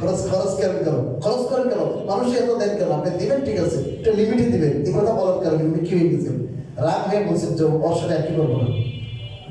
খরচ খরচ করেন কেন? খরচ করেন কেন? মানুষ এত দেন কেন? আপনি দিবেন, ঠিক আছে। একটা লিমিটে দিবেন। এই কথা বলার কারণে উনি কি হয়ে গেছেন রাগ হয়ে বলছেন যে ওর সাথে কি করব না।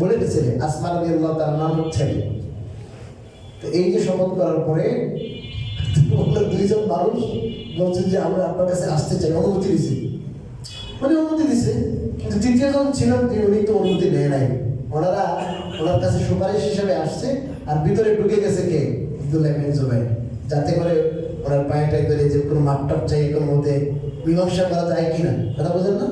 বলে দিয়েছে আসমান আলী আল্লাহ তার নাম হচ্ছে তো এই যে শপথ করার পরে দুইজন মানুষ বলছেন যে আমরা আপনার কাছে আসতে চাই, অনুমতি দিছি। উনি অনুমতি দিছে, কিন্তু তৃতীয়জন ছিলেন যে উনি তো অনুমতি নেয় নাই। ওনারা ওনার কাছে সুপারিশ হিসেবে আসছে, আর ভিতরে ঢুকে গেছে কে? আব্দুল্লাহ জুবাইর। যাতে করে ওনার পায়েটাই ধরে যে কোনো মাপটাপ চাই, কোনো মধ্যে মীমাংসা করা যায় কিনা, কথা বোঝেন না?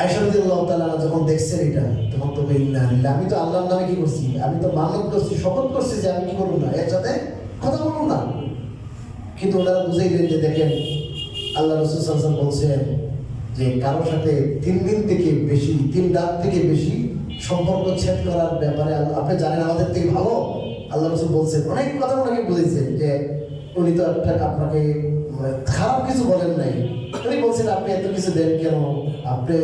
আয়সারুদ্দিল্লাহ তাআলা যখন দেখছেন এটা, তখন তো লিল্লাহ, আমি তো আল্লাহর নামে কি করছি? আমি তো মানত করছি, শপথ করছি যে আমি কি করব না, এর সাথে কথা বলব না। কিন্তু ওনারা বুঝাইলেন যে দেখেন, আল্লাহ রসুল সাল্লাম বলছেন যে কারোর সাথে তিন দিন থেকে বেশি, তিন রাত থেকে বেশি সম্পর্ক ছেদ করার ব্যাপারে আপনি জানেন আমাদের থেকে ভালো? আল্লাহ রসুল বলছেন, অনেক কথা ওনাকে বলেছেন যে উনি তো আপনাকে মানে খারাপ কিছু বলেন নাই। উনি বলছেন, আপনি এত কিছু দেন কেন? আপনি,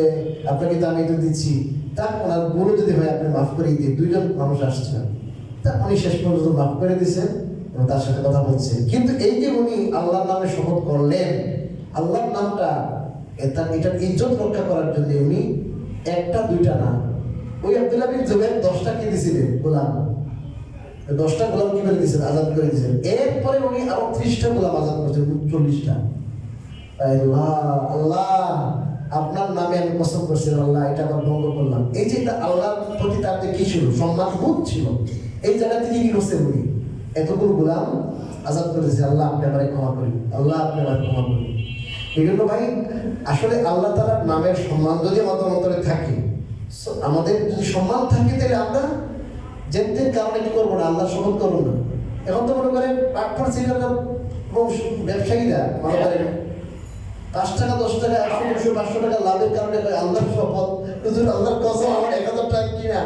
আপনাকে তো আমি তো দিচ্ছি। তা ওনার গুরু যদি হয়, আপনি মাফ করে দিয়ে দুইজন মানুষ আসছেন তা উনি শেষ পর্যন্ত মাফ করে দিয়েছেন তার সাথে কথা বলছে। কিন্তু এই যে উনি আল্লাহর নামে শপথ করলেন, আল্লাহর নামটা তার, এটার ইজ্জত রক্ষা করার জন্য উনি একটা, দুইটা না। ওই আব্দুল্লাহ বিন জুবাইর দশটা কি দিছিলেন? গোলাম। দশটা গোলাম কি করে দিয়েছেন? আজাদ করে দিয়েছেন? এরপরে উনি আরও ত্রিশটা গোলাম আজাদ করেছেন চল্লিশটা আল্লাহ আল্লাহ, আপনার নামে আমি পছন্দ করছি, আল্লাহ, এটা আবার ভঙ্গ করলাম। এই যে এটা আল্লাহর প্রতি তার যে কি ছিল? সম্মান বোধ ছিল। এই জায়গা থেকে কি করছেন উনি? এতগুলো গোলাম আজাদ করেছে আল্লাহ, আপনি আমার ক্ষমা করি আল্লাহ, আপনি আমার ক্ষমা করি এই জন্য ভাই, আসলে আল্লাহ তালার নামের সম্মান যদি আমাদের অন্তরে থাকে আমাদের যদি সম্মান থাকে, তাহলে আমরা যেতে কারণে কি করব না, আল্লাহ শপথ করব না। এখন তো মনে করেন প্ল্যাটফর্ম সিরিয়াল ব্যবসায়ীরা মনে করেন, পাঁচ টাকা, দশ টাকা, একশো, দুশো, পাঁচশো টাকা লাভের কারণে আল্লাহর শপথ। হুজুর, আল্লাহর কসম, আমার এক হাজার টাকা কিনা?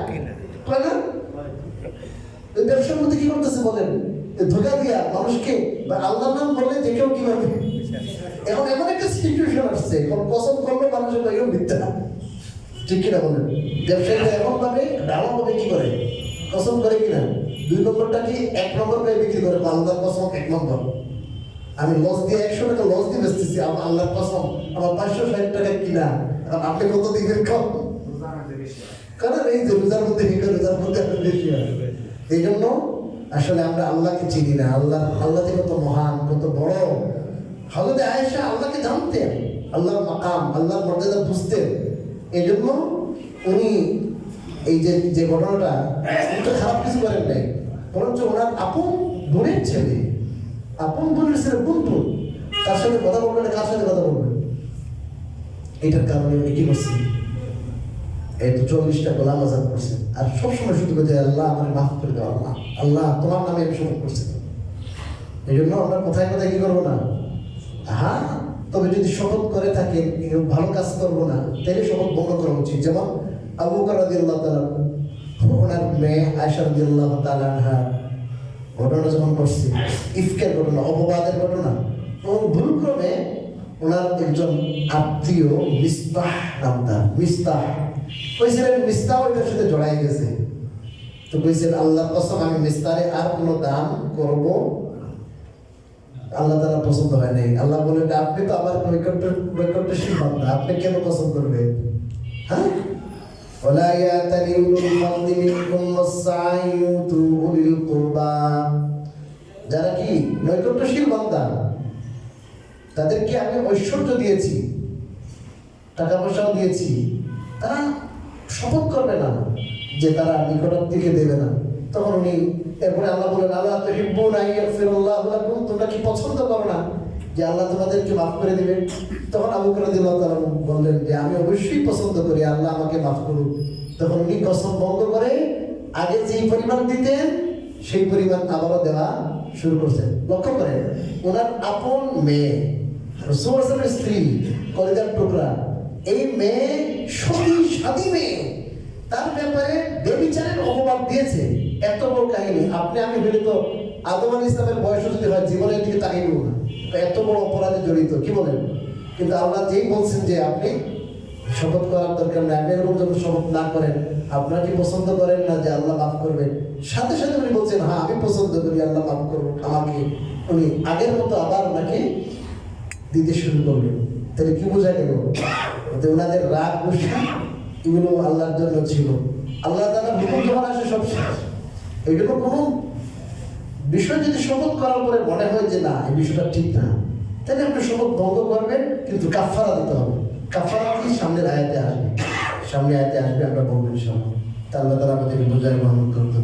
না? ব্যবসার মধ্যে কি করতেছে বলেন? ধোকা দিয়া মানুষকে বা আল্লাহর নাম বললে যে কেউ কীভাবে এখন এমন একটা সিচুয়েশন আসছে, এখন কসম করলে মানুষের এরকম মিথ্যা। ঠিক কিনা বলেন? ব্যবসায়ীরা এমন ভাবে ডাউন ভাবে কি করে? কসম করে কিনা? দুই নম্বরটা কি? এক নম্বর করে বিক্রি করে আল্লাহর কসম এক নম্বর। আমি লস দিয়ে একশো টাকা লস দিয়ে বেচতেছি আমার আল্লাহর কসম। আমার পাঁচশো ষাট টাকা কিনা? আপনি কত দিবেন কম? কারণ এই যে রোজার মধ্যে হিংসা রোজার মধ্যে আরও বেশি হয় এই জন্য আসলে আমরা আল্লাহকে চিনি না। আল্লাহ আল্লাহ কত মহান, কত বড়। হজরত আয়েশা আল্লাহকে জানতেন। আল্লাহর মাকাম, আল্লাহর মর্যাদা বুঝতেন। এই জন্য উনি এই যে যে ঘটনাটা খারাপ কিছু করেন নাই। বরঞ্চ ওনার আপন বোনের ছেলে, আপন বোনের ছেলে বন্ধু, তার সাথে কথা বলবেন কার সাথে কথা বলবেন? এটার কারণে উনি কি করছেন? এই তো চল্লিশটা গোলাম আজাদ করছে আর সবসময় শুধু বলছে, আল্লাহ আমার মাফ করে দাও, আল্লাহ। আল্লাহ তোমার নামে আমি শপথ করছি এই জন্য আমরা কোথায় কোথায় কি করব না? হ্যাঁ তবে যদি শপথ করে থাকে কেউ ভালো কাজ করব না তাহলে শপথ ভঙ্গ করা উচিত। যেমন আবু কারাদিল্লাহ ওনার মেয়ে আয়সা রাদিয়াল্লাহ ঘটনা যখন করছে ইফকের ঘটনা, অপবাদের ভুলক্রমে ওনার একজন আত্মীয় মিস্তাহ নাম তার মিস্তাহ কইছিলেন মিস্তাহ সাথে জড়াই গেছে। তো কইছেন, আল্লাহর কসম, আমি মিস্তারে আর কোনো দান করব আল্লাহ তারা পছন্দ হয় নাই। আল্লাহ বলেন আপনি তো আমার আপনি কেন পছন্দ করবেন? হ্যাঁ? ولا يأتل أولو الفضل منكم والسعي يؤتوا أولي القربى যারা কি নৈকট্যশীল বান্দা তাদেরকে আমি ঐশ্বর্য দিয়েছি টাকা পয়সাও দিয়েছি তারা শপথ করবে না যে তারা নিকটের দিকে দেবে না তখন উনি এরপরে আল্লাহ বলেন আল্লাহ তো হিব্বু নাই ফিরুল্লাহ লাকুম তোমরা কি পছন্দ করো না যে আল্লাহ তোমাদেরকে মাফ করে দিবেন। তখন আবু কারাদিল্লাহ তাআলা বললেন যে, আমি অবশ্যই পছন্দ করি, আল্লাহ আমাকে মাফ করুন তখন উনি কসম বন্ধ করে আগে যেই পরিমাণ দিতেন, সেই পরিমাণ আবারও দেওয়া শুরু করছেন। লক্ষ্য করেন, ওনার আপন মেয়ে রসুলের স্ত্রী, কলেজার টুকরা, এই মেয়ে সতী সাদী মেয়ে, তার ব্যাপারে বেবিচারের অপবাদ দিয়েছে। এত বড় কাহিনী। আপনি, আমি হলে তো ইসলামের বয়স যদি হয়, জীবনের দিকে তাকিয়ে না। এত বড় অপরাধে জড়িত, কি বলেন? কিন্তু আল্লাহ যেই বলছেন যে আপনি শপথ করার দরকার নেই, আপনি এরকম যখন শপথ না করেন, আপনারা কি পছন্দ করেন না যে আল্লাহ মাফ করবেন? সাথে সাথে উনি বলছেন হ্যাঁ আমি পছন্দ করি, আল্লাহ মাফ করব আমাকে। উনি আগের মতো আবার ওনাকে দিতে শুরু করবেন তাহলে কি বোঝা গেল? ওনাদের রাগ গুসা এগুলো আল্লাহর জন্য ছিল। আল্লাহ তারা হুকুম যখন আসে সব শেষ। জন্য কোনো বিষয় যদি শপথ করার পরে মনে হয় যে না, এই বিষয়টা ঠিক না, তাহলে আপনি শপথ বন্ধ করবেন, কিন্তু কাফারা দিতে হবে। কাফারা কি? সামনের আয়াতে আসবে। সামনে আয়াতে আসবে, আমরা বলবেন সব তা আল্লাহ তারা আমাদেরকে বোঝায় করতে